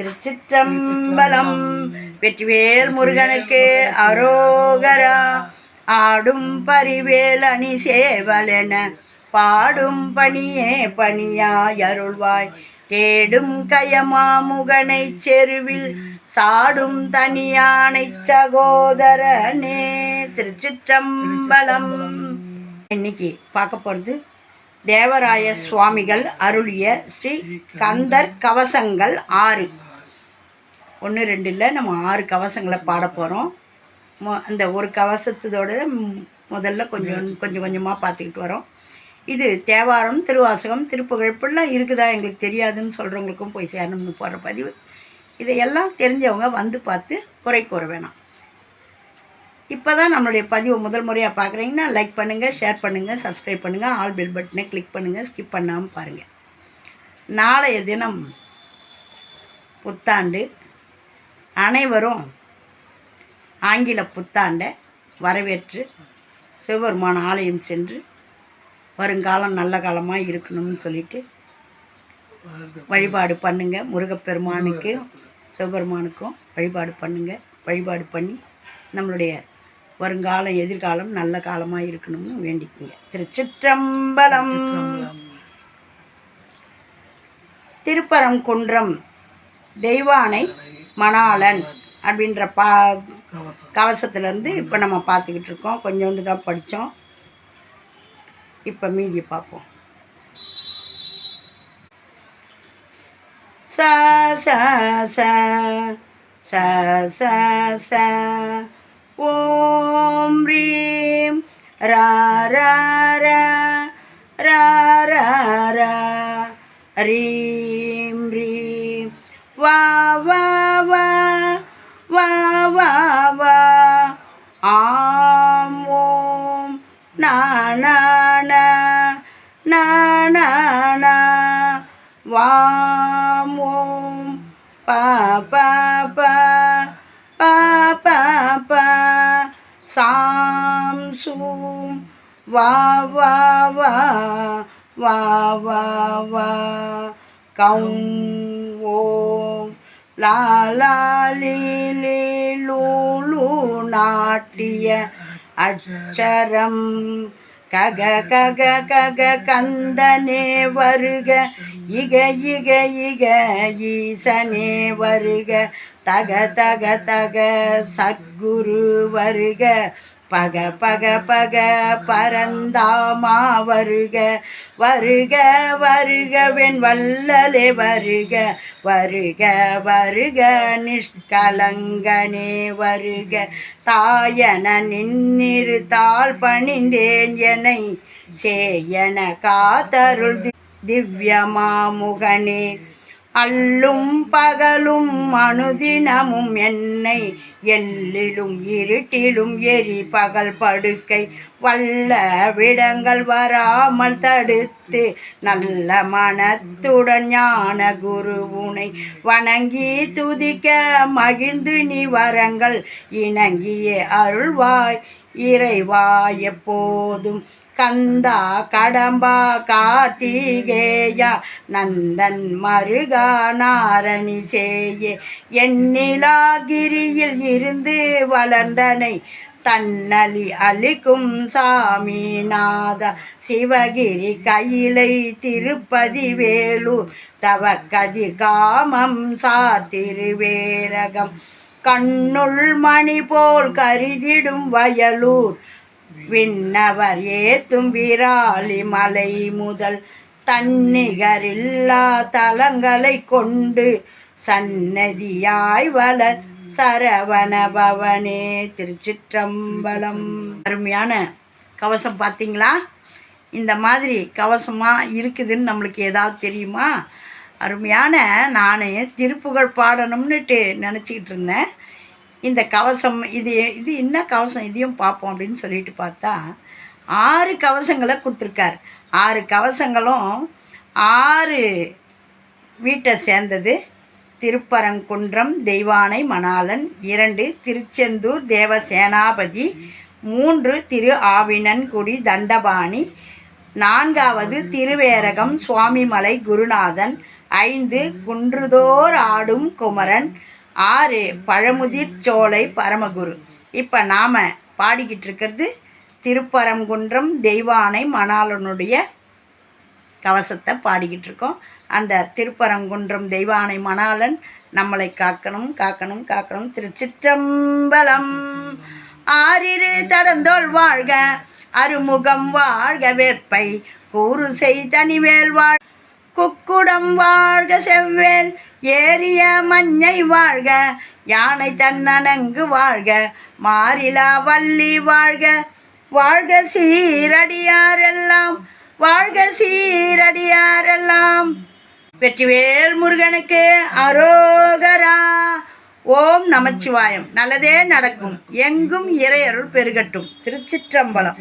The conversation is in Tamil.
திருச்சிற்றம்பலம். வெற்றிவேல் முருகனுக்கு அரோகரா. ஆடும் பரிவேல் அணி சேவலென பாடும் பணியே பணியாய் அருள்வாய். தேடும் கயமாமுகனை செருவில் சாடும் தனியானை சகோதரனே திருச்சிற்றம்பலம். இன்னைக்கு பார்க்க போகிறது தேவராய சுவாமிகள் அருளிய ஸ்ரீ கந்தர் கவசங்கள் ஆறு. ஒன்று ரெண்டு இல்லை. நம்ம ஆறு கவசங்களை பாட போகிறோம் மொ அந்த ஒரு கவசத்தோட முதல்ல கொஞ்சம் கொஞ்சம் கொஞ்சமாக பார்த்துக்கிட்டு வரோம். இது தேவாரம் திருவாசகம் திருப்புகழ் இப்படிலாம் இருக்குதா? எங்களுக்கு தெரியாதுன்னு சொல்கிறவங்களுக்கும் போய் சேரணும்னு போடுற பதிவு. இதையெல்லாம் தெரிஞ்சவங்க வந்து பார்த்து குறை கூற வேணாம். இப்போ தான் நம்மளுடைய பதிவை முதல் முறையாக பார்க்குறீங்கன்னா லைக் பண்ணுங்கள் ஷேர் பண்ணுங்கள் சப்ஸ்கிரைப் பண்ணுங்கள் ஆல் பெல் பட்டனை கிளிக் பண்ணுங்கள் ஸ்கிப் பண்ணாமல் பாருங்கள் நாளைய தினம் புத்தாண்டு. அனைவரும் ஆங்கில புத்தாண்டை வரவேற்று சிவபெருமான ஆலயம் சென்று வருங்காலம் நல்ல காலமாக இருக்கணும்னு சொல்லிட்டு வழிபாடு பண்ணுங்க. முருகப்பெருமானுக்கு சிவபெருமானுக்கும் வழிபாடு பண்ணுங்க. வழிபாடு பண்ணி நம்மளுடைய வருங்காலம் எதிர்காலம் நல்ல காலமாக இருக்கணும்னு வேண்டிக்குங்க. திருச்சிற்றம்பலம். திருப்பரங்குன்றம் தெய்வானை மணாளன் அப்படின்ற பா கவசத்துலேருந்து இப்போ நம்ம பார்த்துக்கிட்டு இருக்கோம் கொஞ்சோண்டு தான் படித்தோம். இப்போ மீதி பார்ப்போம். ச ச ச ச ச ச. ஓம் ரீம். ரா ரா ரா. ரா ரா ரா. ரீம். వాం ఓం పా పా పా పా పా పా. సాం సూం వా వా వా వా వా. వా. నాట్య అక్షరం. கக கக கக கந்தனே வருக. இக இக இக ஈசனே வருக. தக தக தக சத்குரு வருக. பக பக பக பரந்தாமா வருக வருக வருகவென் வல்லலே வருக வருக வருக நிஷ்கலங்கனே வருக. தாயன நின்னிரு தாழ் பணிந்தேன் என்னை சேயன காத்தருள் திவ்யமாமுகனே அல்லும் பகலும் அனுதினமும் என்னை எல்லிலும் இருட்டிலும் எரி பகல் படுக்கை வல்ல விடங்கள் வராமல் தடுத்து நல்ல மனத்துடன் ஞான குருவுனை வணங்கி துதிக்க மகிழ்ந்து நீ வரங்கள் இணங்கிய அருள்வாய். இறைவா எப்போதும் கந்தா கடம்பா கார்த்திகேயா நந்தன் மருகா நாரணி சேயே. எண்ணிலாகிரியில் இருந்து வளர்ந்தனை தன்னலி அளிக்கும் சாமிநாத சிவகிரி கையிலை திருப்பதி வேலூர் தவ கதிர் காமம் சார் திருவேரகம். கண்ணுள் மணி போல் கருதிடும் வயலூர் விண்ணவர் ஏத்தும் விராலி மலை முதல் தன்னிகரில்லா தலங்களை கொண்டு சன்னதியாய் வளர் சரவண பவனே திருச்சிற்றம்பலம். அருமையான கவசம் பார்த்தீங்களா? இந்த மாதிரி கவசமாக இருக்குதுன்னு நம்மளுக்கு ஏதாவது தெரியுமா? அருமையான நான் திருப்புகழ் பாடணும்னுட்டு நினச்சிக்கிட்டு இருந்தேன். இந்த கவசம் இது இது என்ன கவசம் இதையும் பார்ப்போம் அப்படின்னு சொல்லிட்டு பார்த்தா ஆறு கவசங்களை கொடுத்துருக்கார். ஆறு கவசங்களும் ஆறு வீட்டை சேர்ந்தது. திருப்பரங்குன்றம் தெய்வானை மணாளன் இரண்டு திருச்செந்தூர் தேவசேனாபதி மூன்று திரு ஆவினன்குடி தண்டபாணி நான்காவது திருவேரகம் சுவாமிமலை குருநாதன் ஐந்து குன்றுதோர் ஆடும் குமரன் ஆறு பழமுதிர் சோலை பரமகுரு. இப்போ நாம் பாடிக்கிட்டு இருக்கிறது திருப்பரங்குன்றம் தெய்வானை மணாளனுடைய கவசத்தை பாடிக்கிட்டு இருக்கோம். அந்த திருப்பரங்குன்றம் தெய்வானை மணாளன் நம்மளை காக்கணும் காக்கணும் காக்கணும். திருச்சிற்றம்பலம் ஆறிரு தடந்தோல் வாழ்க அருமுகம் வாழ்க வேற்பை. கூறு செய் தனிவேல் வாழ் குக்குடம் வாழ்க செவ்வேல் ஏரிய மஞ்சை வாழ்க யானை தன்னனங்கு வாழ்க மாறிலா வள்ளி வாழ்க. வாழ்க சீரடியாரெல்லாம் வாழ்க சீரடியாரெல்லாம். வெற்றிவேல் முருகனுக்கு அரோகரா. ஓம் நமச்சிவாயம். நல்லதே நடக்கும். எங்கும் இறையருள் பெருகட்டும். திருச்சிற்றம்பலம்.